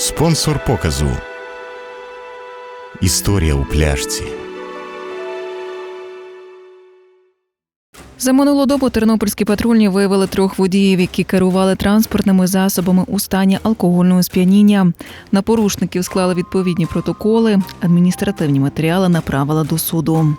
Спонсор показу. Історія у пляшці. За минулу добу тернопільські патрульні виявили трьох водіїв, які керували транспортними засобами у стані алкогольного сп'яніння. На порушників склали відповідні протоколи. Адміністративні матеріали направили до суду.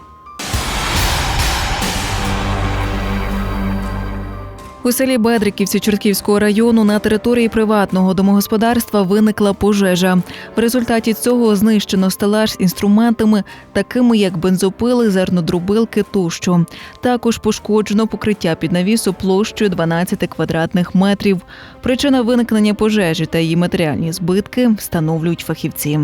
У селі Бедриківці Чортківського району на території приватного домогосподарства виникла пожежа. В результаті цього знищено стелаж з інструментами, такими як бензопили, зернодробилки тощо. Також пошкоджено покриття під навісу площею 12 квадратних метрів. Причина виникнення пожежі та її матеріальні збитки встановлюють фахівці.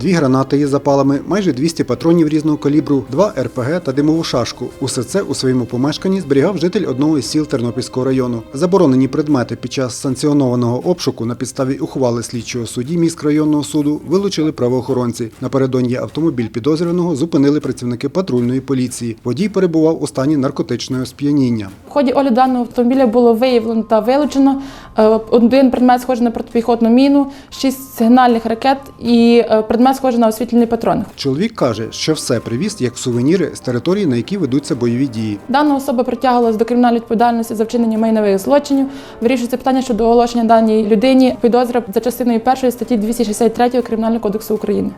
Дві гранати із запалами, майже 200 патронів різного калібру, два РПГ та димову шашку. Усе це у своєму помешканні зберігав житель одного із сіл Тернопільського району. Заборонені предмети під час санкціонованого обшуку на підставі ухвали слідчого судді міськрайонного суду вилучили правоохоронці. Напередодні автомобіль підозрюваного зупинили працівники патрульної поліції. Водій перебував у стані наркотичного сп'яніння. В ході огляду даного автомобіля було виявлено та вилучено е, один предмет схожий на протипіхотну міну, шість сигнальних ракет і е, предмет схожий на освітлений патрон. Чоловік каже, що все привіз як сувеніри з території, на якій ведуться бойові дії. Дана особа притягувалась до кримінальної відповідальності за вчинення майнових злочинів. Вирішується питання щодо оголошення даній людині підозри за частиною першої статті 263 Кримінального кодексу України.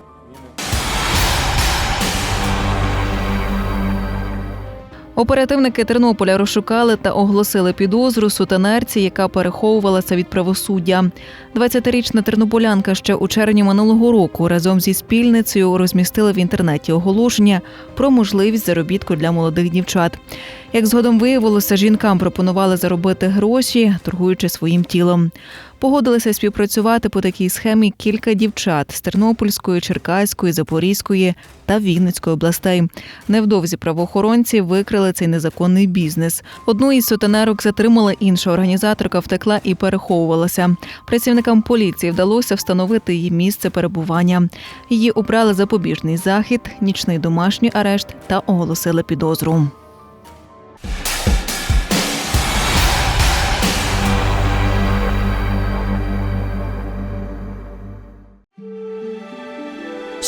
Оперативники Тернополя розшукали та оголосили підозру сутенерці, яка переховувалася від правосуддя. 20-річна тернополянка ще у червні минулого року разом зі спільницею розмістила в інтернеті оголошення про можливість заробітку для молодих дівчат. Як згодом виявилося, жінкам пропонували заробити гроші, торгуючи своїм тілом. Погодилися співпрацювати по такій схемі кілька дівчат з Тернопільської, Черкаської, Запорізької та Вінницької областей. Невдовзі правоохоронці викрили цей незаконний бізнес. Одну із сутенерок затримала інша організаторка, втекла і переховувалася. Працівникам поліції вдалося встановити її місце перебування. Її обрали запобіжний захід, нічний домашній арешт та оголосили підозру.